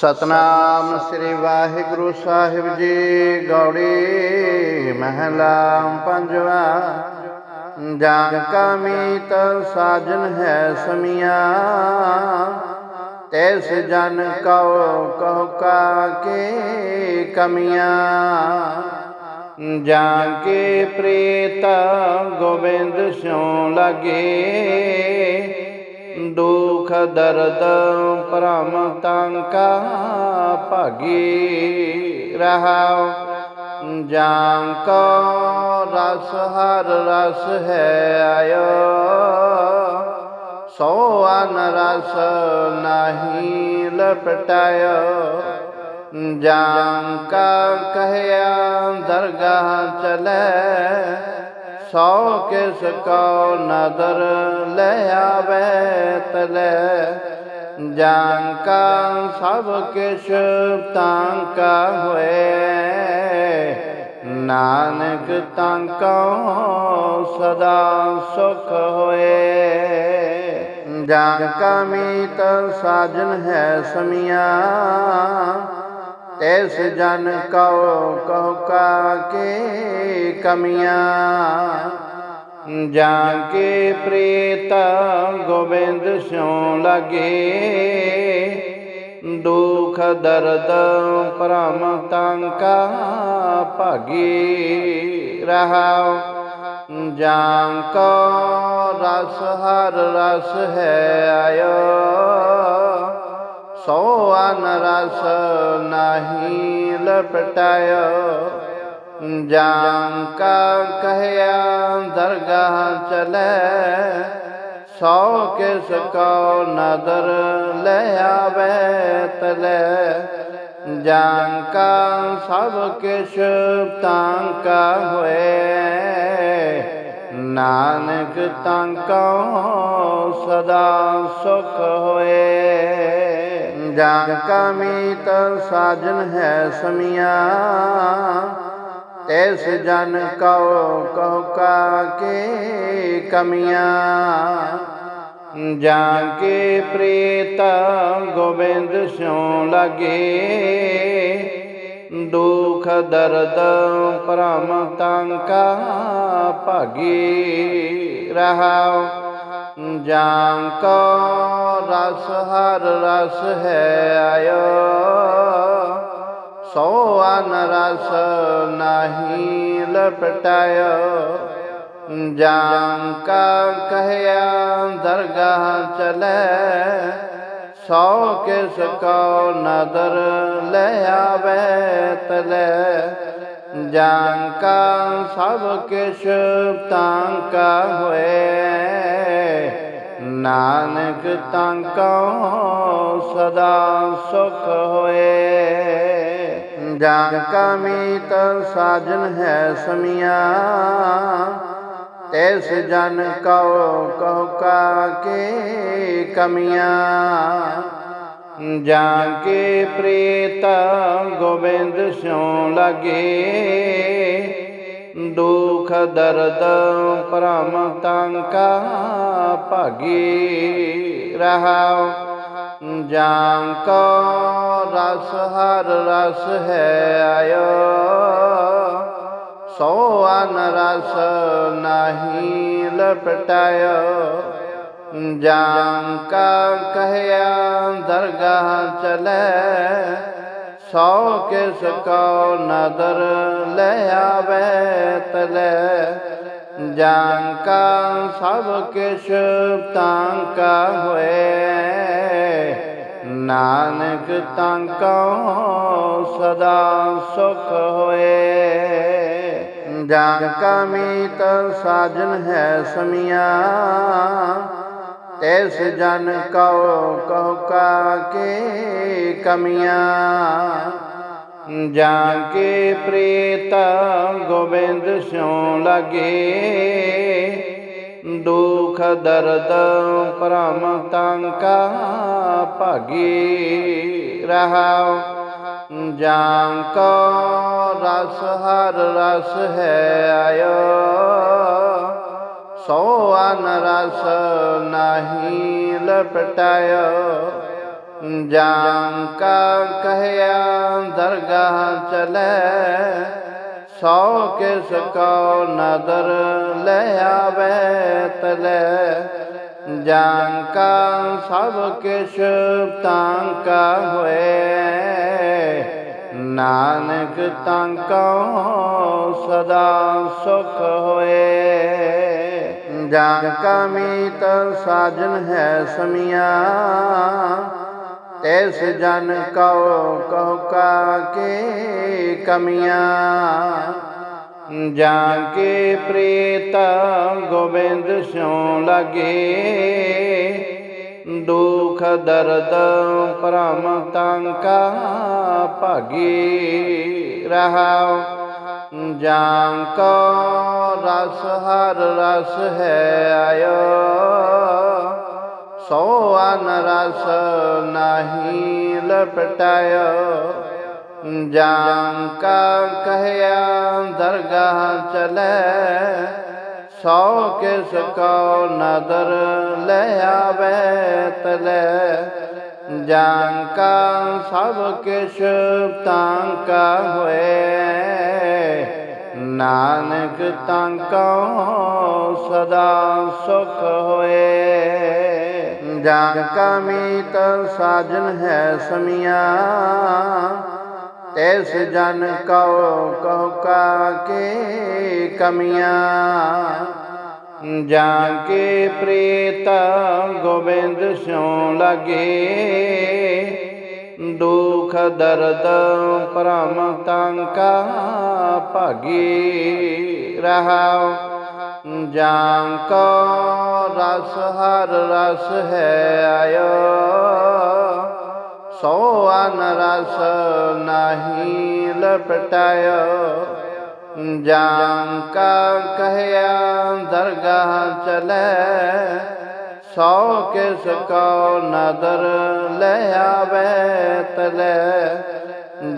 ਸਤਨਾਮ ਸ੍ਰੀ ਵਾਹਿਗੁਰੂ ਸਾਹਿਬ ਜੀ, ਗੌੜੀ ਮਹਲਾ ਪੰਜਵਾ। ਜਾਂ ਕਾ ਮੀਤ ਸਾਜਨ ਹੈ ਸਮੀਆਂ, ਤੈਸ ਜਨ ਕਉ ਕਹੋ ਕਾ ਕੇ ਕਮੀਆਂ। ਜਾਂ ਕੇ ਪ੍ਰੀਤ ਗੋਬਿੰਦ ਸਿਉ ਲਗੇ ਦੁਖ ਦਰਦ ਭਰਮ ਤੰਕਾ ਭਾਗੀ ਰਹਾਉ। ਜਾਂ ਕੋ ਰਸ, ਹਰ ਰਸ ਹੈ ਆਇਓ। ਸੋ ਅਨ ਰਸ ਨਹੀਂ ਲਪਟਾਇਓ। ਜਾਂ ਕਾ ਕਹਿਆ, ਦਰਗਾਹ ਚਲੇ। ਸੌ ਕਿਸ ਕੋ ਨਦਰ ਲੈ ਆਵੇ ਤਲੇ। ਜਾਂ ਕਾ ਸਭ ਕਿਛ ਤਾਂ ਕਾ ਹੋਏ। ਨਾਨਕ ਤਾਂ ਕੋ ਸਦਾ ਸੁਖ ਹੋਏ। ਜਾਂ ਕਾ ਮੀਤ ਸਾਜਨ ਹੈ ਸਮੀਆਂ। ਤੈਸ ਜਨ ਕਉ ਕਹੋ ਕਾ ਕੇ ਕਮੀਆਂ। ਜਾਂ ਕੇ ਪ੍ਰੀਤ ਗੋਬਿੰਦ ਸਿਉ ਲਗੇ। ਦੁਖ ਦਰਦ ਭਰਮ ਤੰਕਾ ਭਾਗੀ ਰਹਾਉ। ਜਾਂ ਕੋ ਰਸ ਹਰ ਰਸ ਹੈ ਆਇਓ। ਸੋ ਅਨ ਰਸ ਨਹੀਂ ਲਪਟਾਇਓ। ਜਾਂ ਕਾ ਕਹਿਆ, ਦਰਗਾਹ ਚਲੇ। ਸੌ ਕਿਸ ਕੋ ਨਦਰ ਲੈ ਆਵੇ ਤਲੇ। ਜਾਂ ਕਾ ਸਭ ਕਿਛ ਤਾਂ ਕਾ ਹੋਏ। ਨਾਨਕ ਤਾਂ ਕੋ ਸਦਾ ਸੁਖ ਹੋਏ। ਜਾਂ ਕਾ ਮੀਤ ਸਾਜਨ ਹੈ ਸਮੀਆਂ। ਤੈਸ ਜਨ ਕਉ ਕਹੋ ਕਾ ਕੇ ਕਮੀਆਂ। ਜਾਂ ਕੇ ਪ੍ਰੀਤ ਗੋਬਿੰਦ ਸਿਉ ਲਗੇ। ਦੁਖ ਦਰਦ ਭਰਮ ਤੰਕਾ ਭਾਗੀ ਰਹਾਉ। ਜਾਂ ਕੋ ਰਸ, ਹਰ ਰਸ ਹੈ ਆਇਓ। ਸੋ ਅਨ ਰਸ ਨਹੀਂ ਲਪਟਾਇਓ। ਜਾਂ ਕਾ ਕਹਿਆ, ਦਰਗਾਹ ਚਲੇ। ਸੌ ਕਿਸ ਕੋ ਨਦਰ ਲੈ ਆਵੇ ਤਲੇ। ਜਾਂ ਕਾ ਸਭ ਕਿਛ ਤਾਂ ਕਾ ਹੋਏ। ਨਾਨਕ ਤਾਂ ਕੋ ਸਦਾ ਸੁਖ ਹੋਏ। ਜਾਂ ਕਾ ਮੀਤ ਸਾਜਨ ਹੈ ਸਮੀਆਂ। ਤੈਸ ਜਨ ਕਉ ਕਹੋ ਕਾ ਕੇ ਕਮੀਆਂ। ਜਾਂ ਕੇ ਪ੍ਰੀਤ ਗੋਬਿੰਦ ਸਿਉ ਲਗੇ। ਦੁਖ ਦਰਦ ਭਰਮ ਤੰਕਾ ਭਾਗੀ ਰਹਾਉ। ਜਾਂ ਕੋ ਰਸ ਹਰ ਰਸ ਹੈ ਆਇਓ। ਸੋ ਅਨ ਰਸ ਨਹੀਂ ਲਪਟਾਇਓ। ਜਾਂ ਕਾ ਕਹਿਆ ਦਰਗਾਹ ਚਲੇ। ਸੌ ਕਿਸ ਕੋ ਨਦਰ ਲੈ ਆਵੇ ਤਲੇ। ਜਾਂ ਕਾ ਸਭ ਕਿਛ ਤਾਂ ਕਾ ਹੋਏ। ਨਾਨਕ ਤਾਂ ਕੋ ਸਦਾ ਸੁਖ ਹੋਏ। ਜਾਂ ਕਾ ਮੀਤ ਸਾਜਨ ਹੈ ਸਮੀਆਂ। ਤੈਸ ਜਨ ਕਉ ਕਹੋ ਕਾ ਕੇ ਕਮੀਆਂ। ਜਾਂ ਕੇ ਪ੍ਰੀਤ ਗੋਬਿੰਦ ਸਿਉ ਲਗੇ। ਦੁਖ ਦਰਦ ਭਰਮ ਤੰਕਾ ਭਾਗੀ ਰਹਾਉ। ਜਾਂ ਕੋ ਰਸ ਹਰ ਰਸ ਹੈ ਆਇਓ। ਸੋ ਅਨ ਰਸ ਨਹੀਂ ਲਪਟਾਇਓ। ਜਾਂ ਕਾ ਕਹਿਆ, ਦਰਗਾਹ ਚਲੇ। ਸੌ ਕਿਸ ਕੋ ਨਦਰ ਲੈ ਆਵੇ ਤਲੇ। ਜਾਂ ਕਾ ਸਭ ਕਿਛ ਤਾਂ ਕਾ ਹੋਏ। ਨਾਨਕ ਤਾਂ ਕੋ ਸਦਾ ਸੁਖ ਹੋਏ। ਜਾਂ ਕਾ ਮੀਤ ਸਾਜਨ ਹੈ ਸਮੀਆਂ। ਤੈਸ ਜਨ ਕਉ ਕਹੋ ਕਾ ਕੇ ਕਮੀਆਂ। ਜਾਂ ਕੇ ਪ੍ਰੀਤ ਗੋਬਿੰਦ ਸਿਉ ਲਗੇ। ਦੁਖ ਦਰਦ ਭਰਮ ਤੰਕਾ ਭਾਗੀ ਰਹਾਉ। ਜਾਂ ਕੋ ਰਸ, ਹਰ ਰਸ ਹੈ ਆਇਓ। ਸੋ ਅਨ ਰਸ ਨਹੀਂ ਲਪਟਾਇਓ। ਜਾਂ ਕਾ ਕਹਿਆ, ਦਰਗਾਹ ਚਲੇ। ਸੌ ਕਿਸ ਕੋ ਨਦਰ ਲੈ ਆਵੇ ਤਲੇ। ਜਾਂ ਕਾ ਸਭ ਕਿਛ ਤਾਂ ਕਾ ਹੋਏ। ਨਾਨਕ ਤਾਂ ਕੋ ਸਦਾ ਸੁਖ ਹੋਏ। ਜਾਂ ਕਾ ਮੀਤ ਸਾਜਨ ਹੈ ਸਮੀਆਂ ਤੈਸ ਜਨ ਕਉ ਕਹੋ ਕਾ ਕੇ ਕਮੀਆਂ। ਜਾਂ ਕੇ ਪ੍ਰੀਤ ਗੋਬਿੰਦ ਸਿਉ ਲਗੇ। ਦੁਖ ਦਰਦ ਭਰਮ ਤੰਕਾ ਭਾਗੀ ਰਹਾਉ। ਜਾਂ ਕੋ ਰਸ, ਹਰ ਰਸ ਹੈ ਆਇਓ। ਸੋ ਅਨ ਰਸ ਨਹੀਂ ਲਪਟਾਇਓ। ਜਾਂ ਕਾ ਕਹਿਆ ਦਰਗਾਹ ਚਲੇ ਸੌ ਕਿਸ ਕੋ ਨਦਰ ਲੈ ਆਵੇ ਤਲੇ।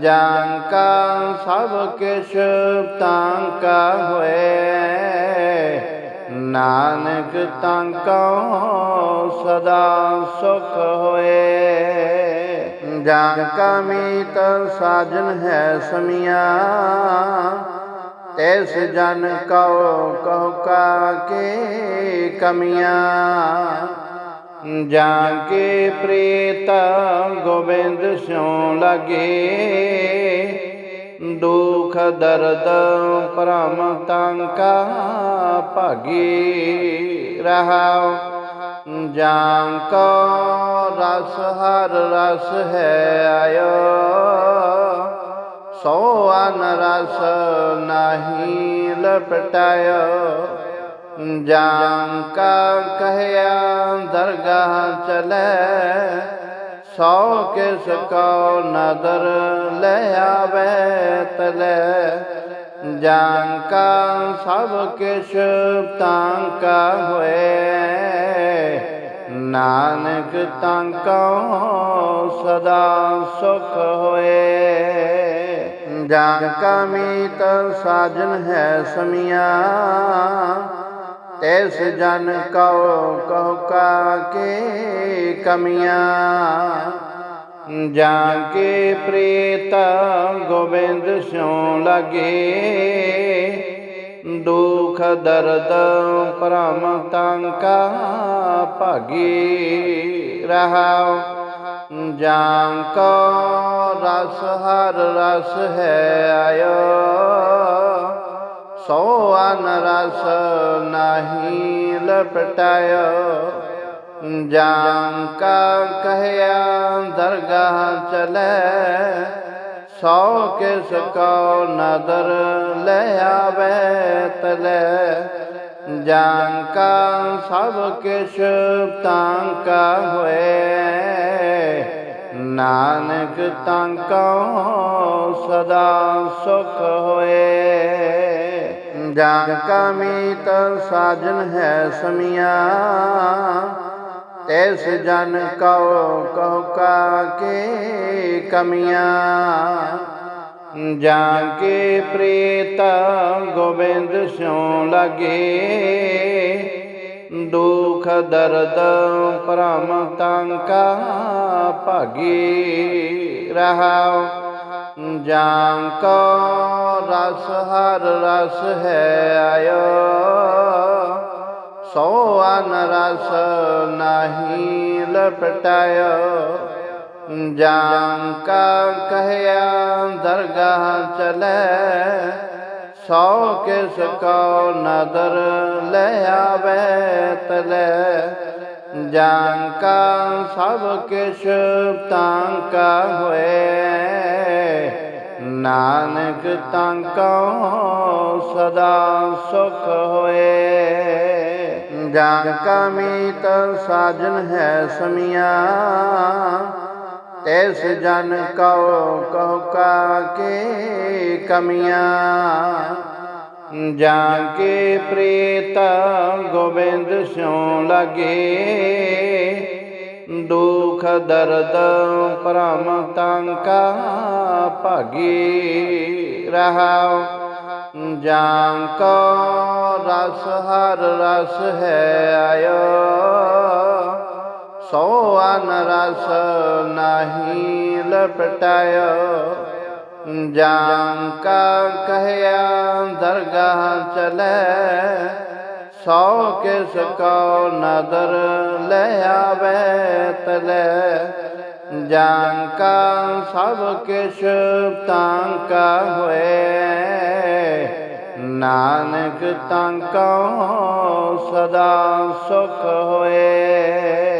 ਜਾਂ ਕਾ ਸਭ ਕਿਛ ਤਾਂ ਕਾ ਹੋਏ। ਨਾਨਕ ਤਾਂ ਕੋ ਸਦਾ ਸੁਖ ਹੋਏ। ਜਾਂ ਕਾ ਮੀਤ ਸਾਜਨ ਹੈ ਸਮੀਆਂ। ਤੈਸ ਜਨ ਕਉ ਕਹੋ ਕਾ ਕੇ ਕਮੀਆਂ। ਜਾ ਕੇ ਪ੍ਰੀਤ ਗੋਬਿੰਦ ਸਿਉ ਲਗੇ। ਦੁਖ ਦਰਦ ਭਰਮ ਤੰਕਾ ਭਾਗੀ ਰਹਾਉ। ਜਾਂ ਕੋ ਰਸ ਹਰ ਰਸ ਹੈ ਆਇਓ। ਸੋ ਅਨ ਰਸ ਨਹੀਂ ਲਪਟਾਇਓ। ਜਾਂ ਕਾ ਕਹਿਆ, ਦਰਗਾਹ ਚਲੇ। ਸੌ ਕਿਸ ਕੋ ਨਦਰ ਲੈ ਆਵੇ ਤਲੇ। ਜਾਂ ਕਾ ਸਭ ਕਿਛ ਤਾਂ ਕਾ ਹੋਏ। ਨਾਨਕ ਤਾਂ ਕੋ ਸਦਾ ਸੁਖ ਹੋਏ। ਜਾਂ ਕਾ ਮੀਤ ਸਾਜਨ ਹੈ ਸਮੀਆਂ। ਤੈਸ ਜਨ ਕਉ ਕਹੋ ਕਾ ਕੇ ਕਮੀਆਂ। ਜਾਂ ਕੇ ਪ੍ਰੀਤ ਗੋਬਿੰਦ ਸਿਉ ਲਗੇ। ਦੁਖ ਦਰਦ ਭਰਮ ਤੰਕਾ ਭਾਗੀ ਰਹਾਉ। ਜਾਂ ਕੋ ਰਸ, ਹਰ ਰਸ ਹੈ ਆਇਓ। ਸੋ ਅਨ ਰਸ ਨਹੀਂ ਲਪਟਾਇਓ। ਜਾਂ ਕਾ ਕਹਿਆ, ਦਰਗਾਹ ਚਲੇ। ਸੌ ਕਿਸ ਕੋ ਨਦਰ ਲੈ ਆਵੇ ਤਲੇ। ਜਾਂ ਕਾ ਸਭ ਕਿਛ ਤਾਂ ਕਾ ਹੋਏ। ਨਾਨਕ ਤਾਂ ਕੋ ਸਦਾ ਸੁਖ ਹੋਏ। ਜਾਂ ਕਾ ਮੀਤ ਸਾਜਨ ਹੈ ਸਮੀਆਂ। ਤੈਸ ਜਨ ਕਉ ਕਹੋ ਕਾ ਕੇ ਕਮੀਆਂ। ਜਾਂ ਕੇ ਪ੍ਰੀਤ ਗੋਬਿੰਦ ਸਿਉ ਲਗੇ। ਦੁਖ ਦਰਦ ਭਰਮ ਤੰਕਾ ਭਾਗੀ ਰਹਾਉ ਜਾਂ ਕੋ ਰਸ, ਹਰ ਰਸ ਹੈ ਆਇਓ। ਸੋ ਅਨ ਰਸ ਨਹੀਂ ਲਪਟਾਇਓ। ਜਾਂ ਕਾ ਕਹਿਆ ਦਰਗਾਹ ਚਲੇ ਸੋ ਕਿਸ ਕੋ ਨਦਰ ਲੈ ਆਵੇ ਤਲੇ। ਜਾਂ ਕਾ ਸਭ ਕਿਛ ਤਾਂ ਕਾ ਹੋਏ। ਨਾਨਕ ਤਾਂ ਕੋ ਸਦਾ ਸੁਖ ਹੋਏ। ਜਾਂ ਕਾ ਮੀਤ ਸਾਜਨ ਹੈ ਸਮੀਆਂ। ਤੈਸ ਜਨ ਕਉ ਕਹੋ ਕਾ ਕੇ ਕਮੀਆਂ। ਜਾਂ ਕੇ ਪ੍ਰੀਤ ਗੋਬਿੰਦ ਸਿਉ ਲਗੇ। ਦੁਖ ਦਰਦ ਭਰਮ ਤੰਕਾ ਭਾਗੀ ਰਹਾਉ। ਜਾਂ ਕੋ ਰਸ ਹਰ ਰਸ ਹੈ ਆਇਓ। ਸੋ ਅਨ ਰਸ ਨਹੀਂ ਲਪਟਾਇਓ। ਜਾਂ ਕਾ ਕਹਿਆ, ਦਰਗਾਹ ਚਲੇ। ਸੋ ਕਿਸ ਕੋ ਨਦਰ ਲੈ ਆਵੇ ਤਲੇ। ਜਾਂ ਕਾ ਸਭ ਕਿਛ ਤਾਂ ਕਾ ਹੋਏ। ਨਾਨਕ ਤਾਂ ਕੋ ਸਦਾ ਸੁਖ ਹੋਏ।